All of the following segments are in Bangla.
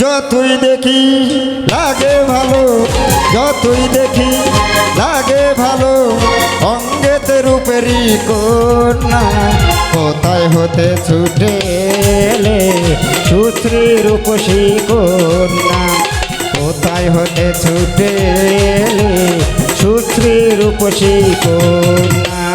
যতই দেখি লাগে ভালো, যতই দেখি লাগে ভালো, অঙ্গেতে রূপেরই কন্যা। কোথায় হতে ছুটে এলে সুশ্রী রূপসী কন্যা? কোথায় হতে ছুটে এলে সুশ্রী রূপসী কন্যা?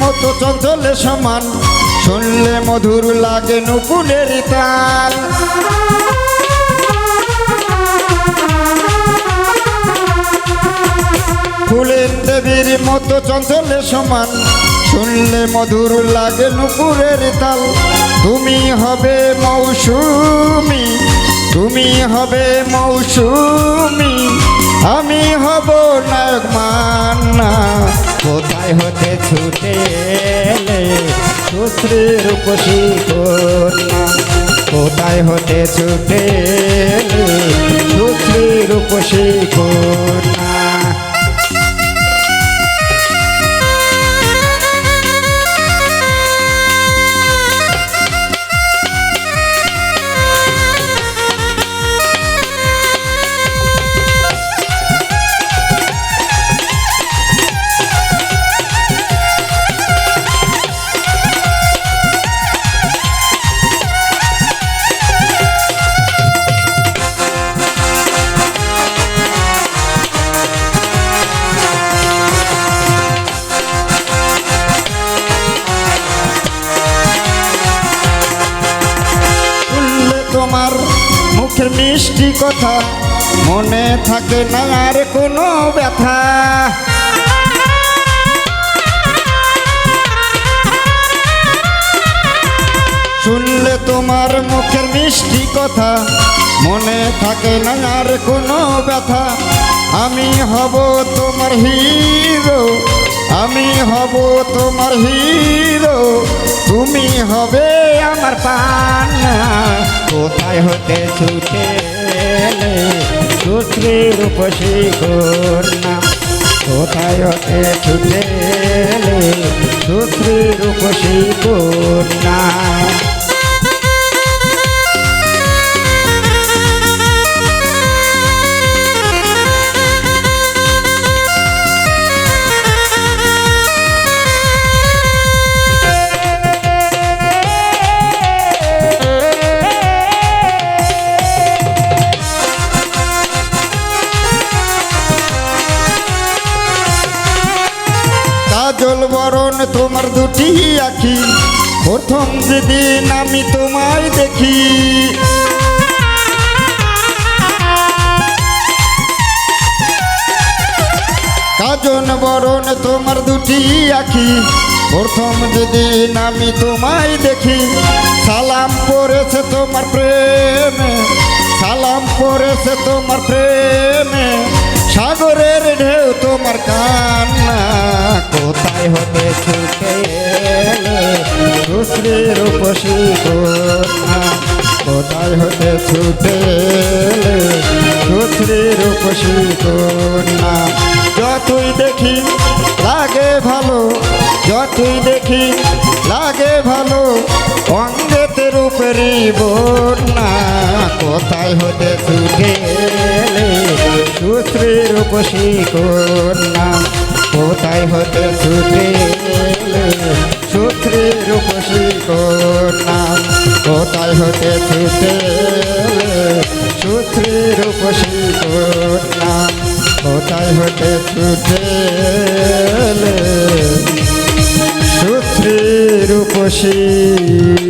মতো চঞ্চলে সমান। শুনলে মধুর লাগে নুপুরের তাল। ফুলের দেবীর মতো চঞ্চলে সমান। শুনলে মধুর লাগে নুপুরের তাল। তুমি হবে মৌসুমি, তুমি হবে মৌসুমি। আমি হব নায়ক মান্না। কোথায় হতে ছুটে সুশ্রী রূপসী কন্যা। কোথায় হতে ছুটে সুশ্রী রূপসী কন্যা। মিষ্টি কথা। মনে থাকে না আর কোনো ব্যথা। শুনলে তোমার মুখের মিষ্টি কথা। মনে থাকে না আর কোনো ব্যথা। আমি হব তোমার হিরো। আমি হব তোমার হিরো। তুমি হবে আমার পান্না। কোথায় হতে ছুটে এলে? রূপ কন্যা কোথায় হতে ছুটে রূপ রূপসী কন্যা কাজল বরণ তোমার দুটি আখি। প্রথম যেদিন আমি তোমায় দেখি। কাজন বরণ তোমার দুটি আখি। প্রথম যেদিন আমি তোমায় দেখি, সালাম পড়েছে তোমার প্রেমে। সালাম পড়েছে তোমার প্রেমে। সাগরের ঢেউ তোমার কান্না রূপসী কন্যা কোথায় হতে ছুটে এলে সুশ্রী রূপসী কন্যা যতই দেখি লাগে ভালো, যতই দেখি লাগে ভালো, অঙ্গেতে রূপেরই বন্যা। কোথায় হতে ছুটে এলে সুশ্রী রূপসী কন্যা কোথায় হতে এলে সুশ্রী রূপসী কন্যা কোথায় হতে এলে সুশ্রী রূপসী কন্যা কোথায় হতে সুশ্রী রূপসী কন্যা